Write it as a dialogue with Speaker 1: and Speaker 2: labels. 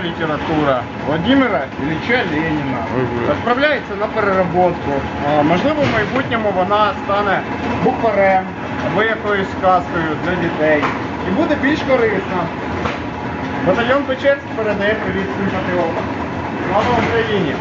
Speaker 1: література Владимира Ілліча Леніна. Відправляється на переработку. Можливо, в майбутньому вона стане букварем або якоюсь сказкою для дітей. І буде більш корисна. Батальйон Печерськ передає привіт всім патріотам. Слава Україні!